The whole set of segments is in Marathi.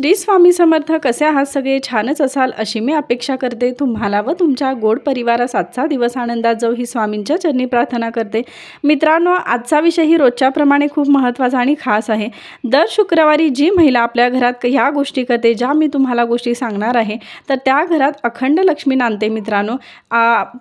श्री स्वामी समर्थ कसे आहात सगळे? छानच असाल अशी मी अपेक्षा करते. तुम्हाला व तुमच्या गोड परिवारास आजचा दिवस आनंदात जाऊ ही स्वामींच्या चरणी प्रार्थना करते. मित्रांनो आजचा विषय ही रोजच्याप्रमाणे खूप महत्त्वाचा आणि खास आहे. दर शुक्रवारी जी महिला आपल्या घरात ह्या गोष्टी करते ज्या मी तुम्हाला गोष्टी सांगणार आहे तर त्या घरात अखंड लक्ष्मी नांदते मित्रांनो.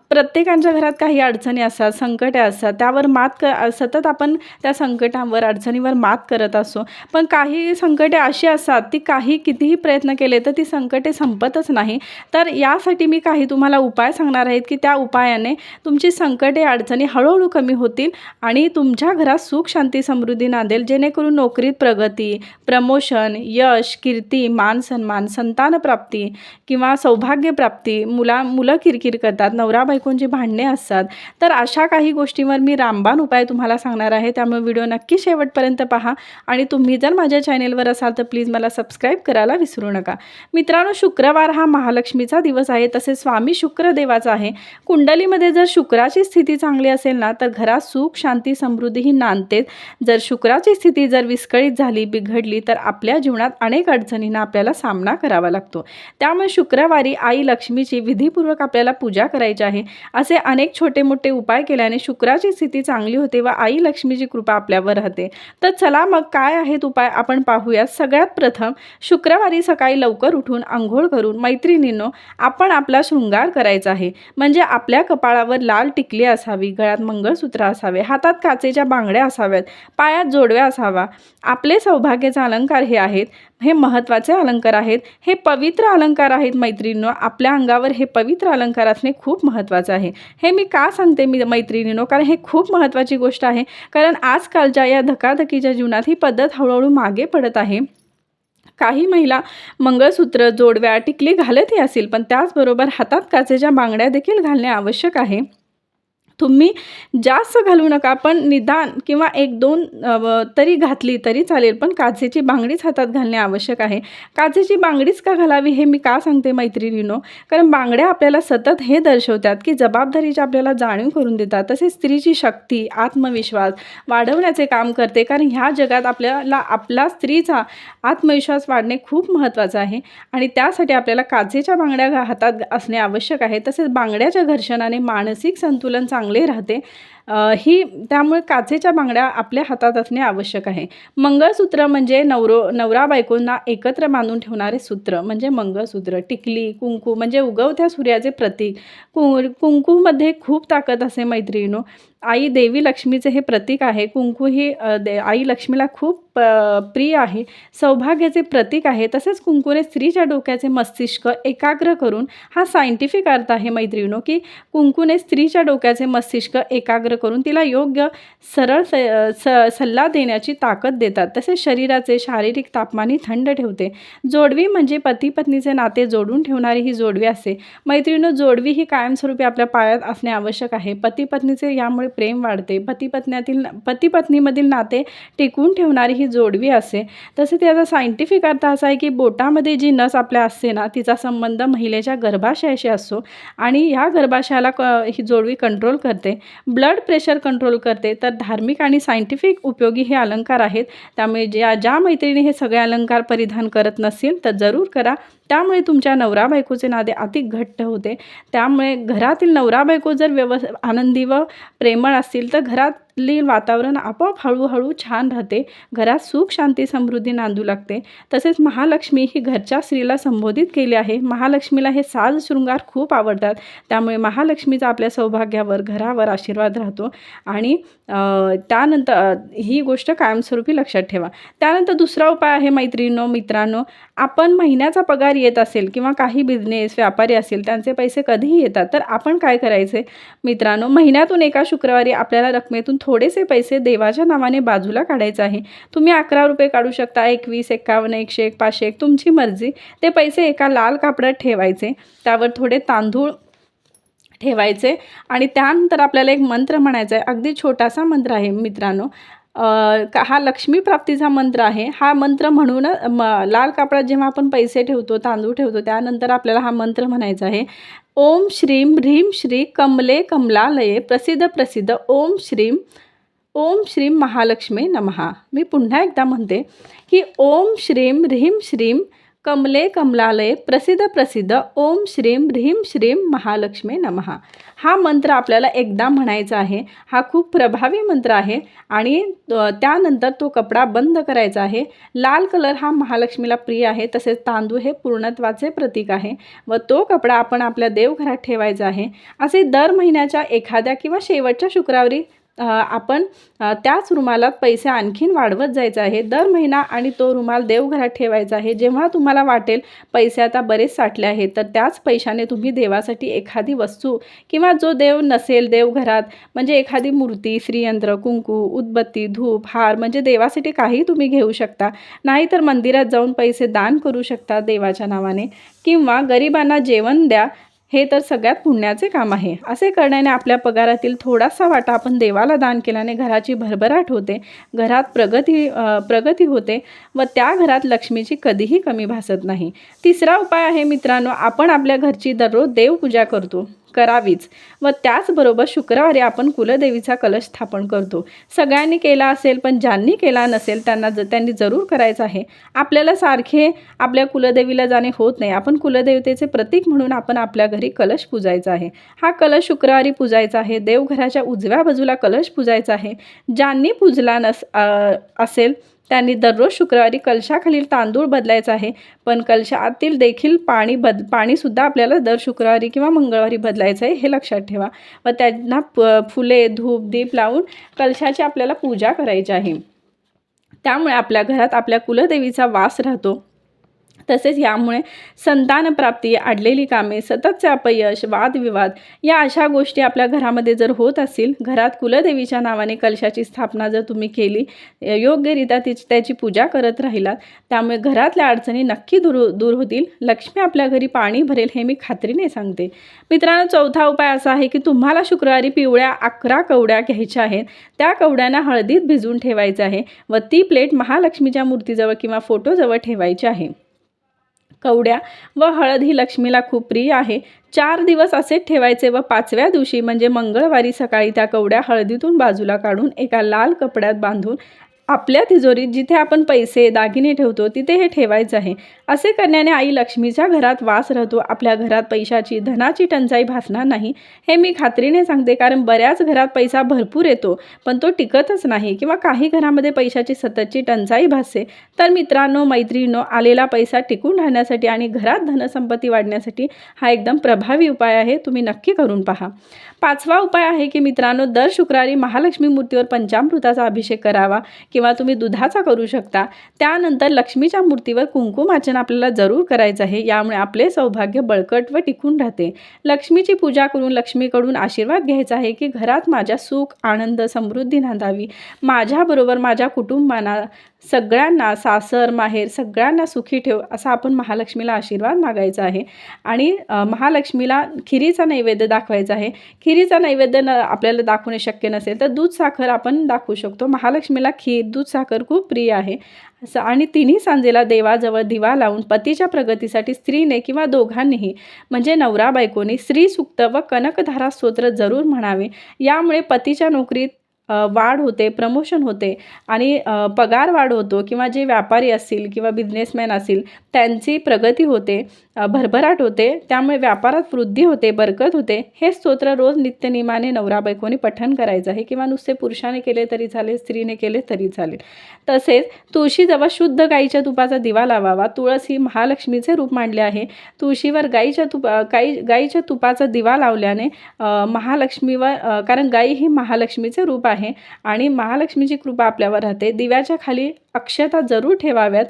प्रत्येकांच्या घरात काही अडचणी असतात संकटे असतात त्यावर मात क सतत आपण त्या संकटांवर अडचणीवर मात करत असतो पण काही संकटे अशी असतात ती काही कितीही प्रयत्न केले तर ती संकटे संपतच नाही. तर यासाठी मी काही तुम्हाला उपाय सांगणार आहेत की त्या उपायाने तुमची संकटे अडचणी हळूहळू कमी होतील आणि तुमच्या घरात सुख शांती समृद्धी नांदेल जेणेकरून नोकरीत प्रगती प्रमोशन यश कीर्ती मान सन्मान संतानप्राप्ती किंवा सौभाग्यप्राप्ती मुला मुलं किरकिर करतात नवरा बायकोंची भांडणे असतात. तर अशा काही गोष्टींवर मी रामबाण उपाय तुम्हाला सांगणार आहे. त्यामुळे व्हिडिओ नक्की शेवटपर्यंत पहा. आणि तुम्ही जर माझ्या चॅनेलवर असाल तर प्लीज मला सबस्क्राईब सबस्क्राईब करायला विसरू नका. मित्रांनो शुक्रवार हा महालक्ष्मीचा दिवस आहे तसेच स्वामी शुक्रदेवाचा आहे. कुंडलीमध्ये जर शुक्राची स्थिती चांगली असेल ना तर घरात सुख शांती समृद्धी ही नांदतेच. जर शुक्राची स्थिती जर विस्कळीत झाली बिघडली तर आपल्या जीवनात अनेक अडचणींना आपल्याला सामना करावा लागतो. त्यामुळे शुक्रवारी आई लक्ष्मीची विधीपूर्वक आपल्याला पूजा करायची आहे. असे अनेक छोटे मोठे उपाय केल्याने शुक्राची स्थिती चांगली होते व आई लक्ष्मीची कृपा आपल्यावर राहते. तर चला मग काय आहेत उपाय आपण पाहूया सगळ्यात प्रथम शुक्रवारी सकाळी लवकर उठून आंघोळ करून मैत्रिणींनो आपण आपला शृंगार करायचा आहे. म्हणजे आपल्या कपाळावर लाल टिकली असावी गळ्यात मंगळसूत्र असावे हातात काचेच्या बांगड्या असाव्यात पायात जोडव्या असावा. आपले सौभाग्याचे अलंकार हे आहेत हे महत्त्वाचे अलंकार आहेत हे पवित्र अलंकार आहेत मैत्रिणींनो. आपल्या अंगावर हे पवित्र अलंकार असणे खूप महत्त्वाचं आहे. हे मी का सांगते मी मैत्रिणींनो? कारण हे खूप महत्त्वाची गोष्ट आहे. कारण आजकालच्या या धकाधकीच्या जीवनात ही पद्धत हळूहळू मागे पडत आहे. काही महिला मंगळसूत्र जोडव्या टिकली घालतही असतील पण त्याचबरोबर हातात काचेच्या बांगड्या देखील घालणे आवश्यक आहे. तुम्ही जास्त घालू नका पण निदान किंवा एक दोन तरी घातली तरी चालेल पण काचेची बांगडीच हातात घालणे आवश्यक आहे. काचेची बांगडीच का घालावी हे मी का सांगते मैत्रिणीनो? कारण बांगड्या आपल्याला सतत हे दर्शवतात की जबाबदारीची आपल्याला जाणीव करून देतात. तसेच स्त्रीची शक्ती आत्मविश्वास वाढवण्याचे काम करते. कारण ह्या जगात आपल्याला आपला स्त्रीचा आत्मविश्वास वाढणे खूप महत्त्वाचं आहे. आणि त्यासाठी आपल्याला काचेच्या बांगड्या घा- हातात असणे आवश्यक आहे. तसेच बांगड्याच्या घर्षणाने मानसिक संतुलन चांगलं राहते. ही त्यामुळे काचेच्या बांगड्या आपल्या हातात असणे आवश्यक आहे. मंगळसूत्र म्हणजे नवरो नवरा बायकोंना एकत्र बांधून ठेवणारे सूत्र म्हणजे मंगळसूत्र टिकली कुंकू म्हणजे उगवत्या सूर्याचे प्रतीक. कु कुंकूमध्ये खूप ताकद असे मैत्रिणीनो. आई देवी लक्ष्मीचे हे प्रतीक आहे. कुंकू ही दे आई लक्ष्मीला खूप प प्रिय आहे. सौभाग्याचे प्रतीक आहे. तसेच कुंकूने स्त्रीच्या डोक्याचे मस्तिष्क एकाग्र करून हा सायंटिफिक अर्थ आहे मैत्रिणीनो की कुंकूने स्त्रीच्या डोक्याचे मस्तिष्क एकाग्र करून तिला योग्य सरळ स स सल्ला देण्याची ताकद देतात. तसेच शरीराचे शारीरिक तापमानही थंड ठेवते. जोडवी म्हणजे पती पत्नीचे नाते जोडून ठेवणारी ही जोडवी असते. मैत्रिणीनो जोडवी ही कायमस्वरूपी आपल्या पायात असणे आवश्यक आहे. पती पत्नीचे यामुळे प्रेम वाढते. पती पत्न्यातील पती पत्नीमधील नाते टिकवून ठेवणारी ही जोडवी असते. तसे त्याचा सायंटिफिक अर्थ असा आहे की बोटामध्ये जी नस आपल्या असते ना तिचा संबंध महिलेच्या गर्भाशयाशी असतो आणि ह्या गर्भाशयाला क ही जोडवी कंट्रोल करते. ब्लड प्रेशर कंट्रोल करते तर धार्मिक आणि सायंटिफिक उपयोगी हे अलंकार आहेत. त्यामुळे ज्या ज्या मैत्रिणी हे सगळे अलंकार परिधान करत नसतील तर जरूर करा. त्यामुळे तुमच्या नवरा बायकोचे नाते अधिक घट्ट होते. त्यामुळे घरातील नवरा बायको जर व्यवस आनंदी व प्रेमळ असतील तर घरात घरातली वातावरण आपोआप हळूहळू छान राहते. घरात सुख शांती समृद्धी नांदू लागते. तसेच महालक्ष्मी ही घरच्या स्त्रीला संबोधित केली आहे. महालक्ष्मीला हे साज शृंगार खूप आवडतात. त्यामुळे महालक्ष्मीचा आपल्या सौभाग्यावर घरावर आशीर्वाद राहतो. आणि त्यानंतर ही गोष्ट कायमस्वरूपी लक्षात ठेवा. त्यानंतर दुसरा उपाय आहे मैत्रिणीनो मित्रांनो. आपण महिन्याचा पगार येत असेल किंवा काही बिझनेस व्यापारी असेल त्यांचे पैसे कधीही येतात. तर आपण काय करायचे? मित्रांनो महिन्यातून एका शुक्रवारी आपल्याला रकमेतून थोडेसे पैसे देवाच्या नावाने बाजूला काढायचे आहे. तुम्ही अकरा रुपये काढू शकता एकवीस एकावन्न एकशे एक पाचशे एक तुमची मर्जी. ते पैसे एका लाल कापडात ठेवायचे. त्यावर थोडे तांदूळ ठेवायचे. आणि त्यानंतर आपल्याला एक मंत्र म्हणायचा आहे. अगदी छोटासा मंत्र आहे मित्रांनो. हा लक्ष्मी प्राप्तीचा मंत्र आहे. हा मंत्र म्हणून म लाल कापडात जेव्हा आपण पैसे ठेवतो तांदूळ ठेवतो त्यानंतर आपल्याला हा मंत्र म्हणायचा आहे. ओम श्रीम ह्रीम श्री कमले कमलालये प्रसिद्ध प्रसिद्ध ओम श्रीम ओम श्रीम महालक्ष्मी नमहा मी पुन्हा एकदा म्हणते की ओम श्रीम ह्रीम श्रीम कमले कमलालय प्रसिद्ध प्रसिद्ध ओम श्रीम ह्रीम श्रीम महालक्ष्मी नमहा हा मंत्र आपल्याला एकदा म्हणायचा आहे. हा खूप प्रभावी मंत्र आहे आणि त्यानंतर तो कपडा बंद करायचा आहे. लाल कलर हा महालक्ष्मीला प्रिय आहे तसेच तांदूळ हे पूर्णत्वाचे प्रतीक आहे व तो कपडा आपण आपल्या देवघरात ठेवायचा आहे. असे दर महिन्याच्या एखाद्या किंवा शेवटच्या शुक्रवारी आपण त्याच रुमालात पैसे आणखीन वाढवत जायचं आहे. दर महिना आणि तो रुमाल देवघरात ठेवायचा आहे. जेव्हा तुम्हाला वाटेल पैसे आता बरेच साठले आहेत तर त्याच पैशाने तुम्ही देवासाठी एखादी वस्तू किंवा जो देव नसेल देवघरात म्हणजे एखादी मूर्ती श्रीयंत्र कुंकू उदबत्ती धूप हार म्हणजे देवासाठी काही तुम्ही घेऊ शकता. नाहीतर मंदिरात जाऊन पैसे दान करू शकता देवाच्या नावाने. किंवा गरिबांना जेवण द्या हे तर सगळ्यात पुण्याचे काम आहे. असे करण्याने आपल्या पगारातील थोडासा वाटा आपण देवाला दान केल्याने घराची भरभराट होते घरात प्रगती प्रगती होते व त्या घरात लक्ष्मीची कधीही कमी भासत नाही. तिसरा उपाय आहे मित्रांनो आपण आपल्या घरची दररोज देवपूजा करतो. करावीच. व त्याचबरोबर शुक्रवारी आपण कुलदेवीचा कलश स्थापन करतो. सगळ्यांनी केला असेल पण ज्यांनी केला नसेल त्यांना ज त्यांनी जरूर करायचं आहे. आपल्याला सारखे आपल्या कुलदेवीला जाणे होत नाही. आपण कुलदेवतेचे प्रतीक म्हणून आपण आपल्या घरी कलश पूजायचा आहे. हा कलश शुक्रवारी पूजायचा आहे. देवघराच्या उजव्या बाजूला कलश पूजायचा आहे. ज्यांनी पूजला नस असेल त्यांनी दररोज शुक्रवारी कलशाखालील तांदूळ बदलायचा आहे. पण कलशातील देखील पाणी बद पाणीसुद्धा आपल्याला दर शुक्रवारी किंवा मंगळवारी बदलायचं आहे हे लक्षात ठेवा. व त्यांना प फुले धूप दीप लावून कलशाची आपल्याला पूजा करायची आहे. त्यामुळे आपल्या घरात आपल्या कुलदेवीचा वास राहतो. तसेच यामुळे संतानप्राप्ती अडलेली कामे सततचे अपयश वादविवाद या अशा गोष्टी आपल्या घरामध्ये जर होत असतील घरात कुलदेवीच्या नावाने कलशाची स्थापना जर तुम्ही केली योग्यरित्या तिची त्याची पूजा करत राहिलात त्यामुळे घरातल्या अडचणी नक्की दूर दूर होतील. लक्ष्मी आपल्या घरी पाणी भरेल हे मी खात्रीने सांगते. मित्रांनो चौथा उपाय असा आहे की तुम्हाला शुक्रवारी पिवळ्या अकरा कवड्या घ्यायच्या आहेत. त्या कवड्यांना हळदीत भिजवून ठेवायचं आहे व ती प्लेट महालक्ष्मीच्या मूर्तीजवळ किंवा फोटोजवळ ठेवायची आहे. कवड्या व हळद ही लक्ष्मीला खूप प्रिय आहे. चार दिवस असेच ठेवायचे व पाचव्या दिवशी म्हणजे मंगळवारी सकाळी त्या कवड्या हळदीतून बाजूला काढून एका लाल कपड्यात बांधून आपल्या तिजोरीत जिथे आपण पैसे दागिने ठेवतो तिथे हे ठेवायचं आहे. असे करण्याने आई लक्ष्मीच्या घरात वास राहतो आपल्या घरात पैशाची धनाची टंचाई भासणार नाही. हे मी खात्रीने सांगते कारण बऱ्याच घरात पैसा भरपूर येतो पण तो टिकतच नाही किंवा काही घरामध्ये पैशाची सततची टंचाई भासते. तर मित्रांनो मैत्रिणींनो आलेला पैसा टिकून राहण्यासाठी आणि घरात धनसंपत्ती वाढण्यासाठी हा एकदम प्रभावी उपाय आहे तुम्ही नक्की करून पहा. पाचवा उपाय आहे की मित्रांनो दर शुक्रवारी महालक्ष्मी मूर्तीवर पंचामृताचा अभिषेक करावा किंवा तुम्ही दुधाचा करू शकता. त्यानंतर लक्ष्मीच्या मूर्तीवर कुंकुमार्चन आपल्याला जरूर करायचं आहे. यामुळे आपले सौभाग्य बळकट व टिकून राहते. लक्ष्मीची पूजा करून लक्ष्मीकडून आशीर्वाद घ्यायचा आहे की घरात माझ्या सुख आनंद समृद्धी नांदावी. माझ्याबरोबर माझ्या कुटुंबांना सगळ्यांना सासर माहेर सगळ्यांना सुखी ठेव असा आपण महालक्ष्मीला आशीर्वाद मागायचा आहे. आणि महालक्ष्मीला खिरीचा नैवेद्य दाखवायचा आहे. खिरीचा नैवेद्य न आपल्याला दाखवणे शक्य नसेल तर दूध साखर आपण दाखवू शकतो. महालक्ष्मीला खीर दूध साखर खूप प्रिय आहे. आणि तिन्ही सांजेला देवाजवळ दिवा लावून पतीच्या प्रगतीसाठी स्त्रीने किंवा दोघांनीही म्हणजे नवरा बायकोने स्त्री सुक्त व कनकधारा स्तोत्र जरूर म्हणावे. यामुळे पतीच्या नोकरीत वाढ होते प्रमोशन होते. आणि पगार वाढ होतो किंवा जे व्यापारी असतील किंवा बिझनेसमॅन असतील त्यांची प्रगती होते. भरभराट होते. त्यामुळे व्यापारात वृद्धी होते बरकत होते. हे स्तोत्र रोज नित्यनियमाने नवरा बायकोने पठण करायचं. आहे किंवा नुसते पुरुषाने केले तरी चालेल स्त्रीने केले तरी चालेल. तसेच तुळशीजवळ शुद्ध गाईच्या तुपाचा दिवा लावावा. तुळस ही महालक्ष्मीचे रूप मांडले आहे. तुळशीवर गाईच्या तुपा गाई गाईच्या तुपाचा दिवा लावल्याने महालक्ष्मीवर कारण गाई ही महालक्ष्मीचे रूप आहे आणि महालक्ष्मीची कृपा आपल्यावर राहते. दिव्याच्या खाली अक्षता जरूर ठेवाव्यात.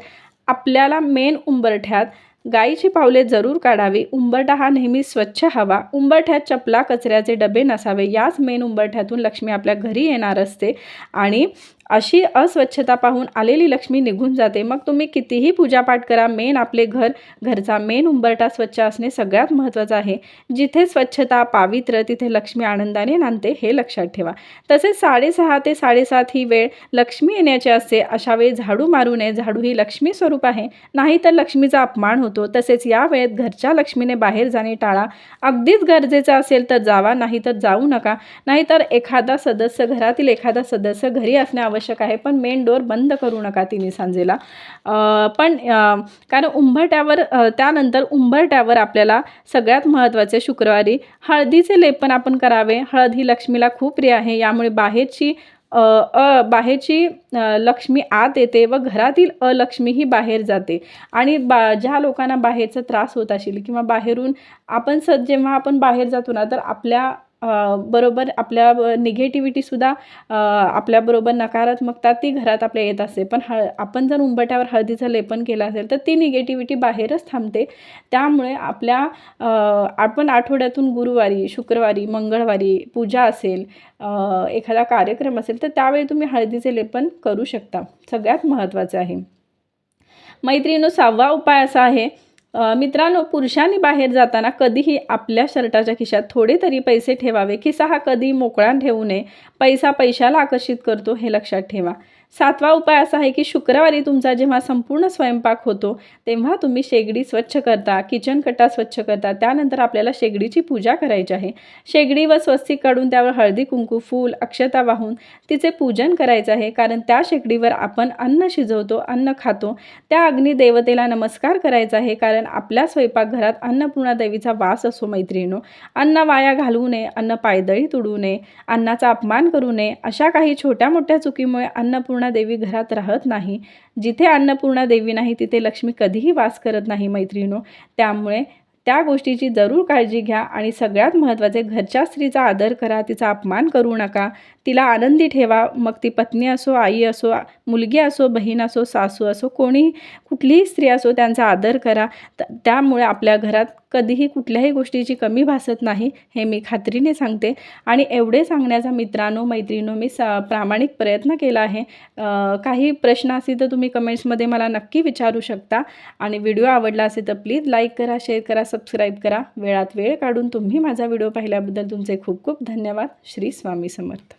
आपल्याला मेन उंबरठ्यात गाईची पावले जरूर काढावी. उंबरठा हा नेहमी स्वच्छ हवा. उंबरठ्यात चपला कचऱ्याचे डबे नसावे. याच मेन उंबरठ्यातून लक्ष्मी आपल्या घरी येणार असते आणि अशी अस्वच्छता पाहून आलेली लक्ष्मी निघून जाते. मग तुम्ही कितीही पूजापाठ करा. मेन आपले घर घरचा मेन उंबरटा स्वच्छ असणे सगळ्यात महत्त्वाचं आहे. जिथे स्वच्छता पावित्र्य तिथे लक्ष्मी आनंदाने नांदते हे लक्षात ठेवा. तसेच साडेसहा ते साडेसात ही वेळ लक्ष्मी येण्याची असते. अशा वेळी झाडू मारू नये. झाडू ही लक्ष्मी स्वरूप आहे. नाही तर लक्ष्मीचा अपमान होतो. तसेच या वेळेत घरच्या लक्ष्मीने बाहेर जाणे टाळा. अगदीच गरजेचं असेल तर जावा. नाही तर जाऊ नका. नाहीतर एखादा सदस्य घरातील एखादा सदस्य घरी असणे आवश्यक आवश्यक आहे पण मेन डोअर बंद करू नका तिन्ही सांजेला. पण कारण उंबरट्यावर त्यानंतर उंबरट्यावर आपल्याला सगळ्यात महत्त्वाचे शुक्रवारी हळदीचे लेपन आपण करावे. हळद ही लक्ष्मीला खूप प्रिय आहे यामुळे बाहेरची अ, अ बाहेरची लक्ष्मी आत येते व घरातील अलक्ष्मी ही बाहेर जाते. आणि बा ज्या लोकांना बाहेरचा त्रास होत असेल किंवा बाहेरून आपण स जेव्हा आपण बाहेर जातो ना तर आपल्या बरोबर आपल्या निगेटिव्हिटीसुद्धा आपल्याबरोबर नकारात्मकता ती घरात आपल्या येत असते. पण हळ आपण जर उंबट्यावर हळदीचं लेपन केलं असेल तर ती निगेटिव्हिटी बाहेरच थांबते. त्यामुळे आपल्या आपण आठवड्यातून गुरुवारी शुक्रवारी मंगळवारी पूजा असेल एखादा कार्यक्रम असेल तर त्यावेळी तुम्ही हळदीचे लेपन करू शकता. सगळ्यात महत्त्वाचं आहे. मैत्रिणीनो सहावा उपाय असा आहे मित्रांनो पुरुषांनी बाहेर जाताना कधीही आपल्या शर्टाच्या खिशात थोडे तरी पैसे ठेवावे. खिसा हा कधी मोकळा ठेवू नये. पैसा पैशाला आकर्षित करतो हे लक्षात ठेवा. सातवा उपाय असा आहे की शुक्रवारी तुमचा जेव्हा संपूर्ण स्वयंपाक होतो तेव्हा तुम्ही शेगडी स्वच्छ करता किचन कट्टा स्वच्छ करता. त्यानंतर आपल्याला शेगडीची पूजा करायची आहे. शेगडी व स्वस्तिक काढून त्यावर हळदी कुंकू फूल अक्षता वाहून तिचे पूजन करायचं आहे. कारण त्या शेगडीवर आपण अन्न शिजवतो अन्न खातो. त्या अग्निदेवतेला नमस्कार करायचा आहे. कारण आपल्या स्वयंपाकघरात अन्नपूर्णा देवीचा वास असो मैत्रिणीनो. अन्न वाया घालवू नये अन्न पायदळी तुडू नये अन्नाचा अपमान करू नये. अशा काही छोट्या मोठ्या चुकीमुळे अन्नपूर्णा देवी घरात राहत नाही. जिथे अन्नपूर्णा देवी नाही तिथे लक्ष्मी कधीही वास करत नाही मैत्रिणो त्यामुळे त्या गोष्टीची जरूर काळजी घ्या आणि सगळ्यात महत्त्वाचे घरच्या स्त्रीचा आदर करा तिचा अपमान करू नका. तिला आनंदी ठेवा. मग ती पत्नी असो आई असो मुलगी असो बहीण असो सासू असो कोणी कुठलीही स्त्री असो त्यांचा आदर करा. त्यामुळे आपल्या घरात कधीही कुठल्याही गोष्टीची कमी भासत नाही हे मी खात्रीने सांगते. आणि एवढे सांगण्याचा मित्रांनो मैत्रिणो मी स प्रामाणिक प्रयत्न केला आहे. काही प्रश्न असतील तर तुम्ही कमेंट्समध्ये मला नक्की विचारू शकता. आणि व्हिडिओ आवडला असेल तर प्लीज लाईक करा शेअर करा सबस्क्राईब करा. वेळात वेळ काढून तुम्ही माझा व्हिडिओ पाहिल्याबद्दल तुमचे खूप खूप धन्यवाद. श्री स्वामी समर्थ.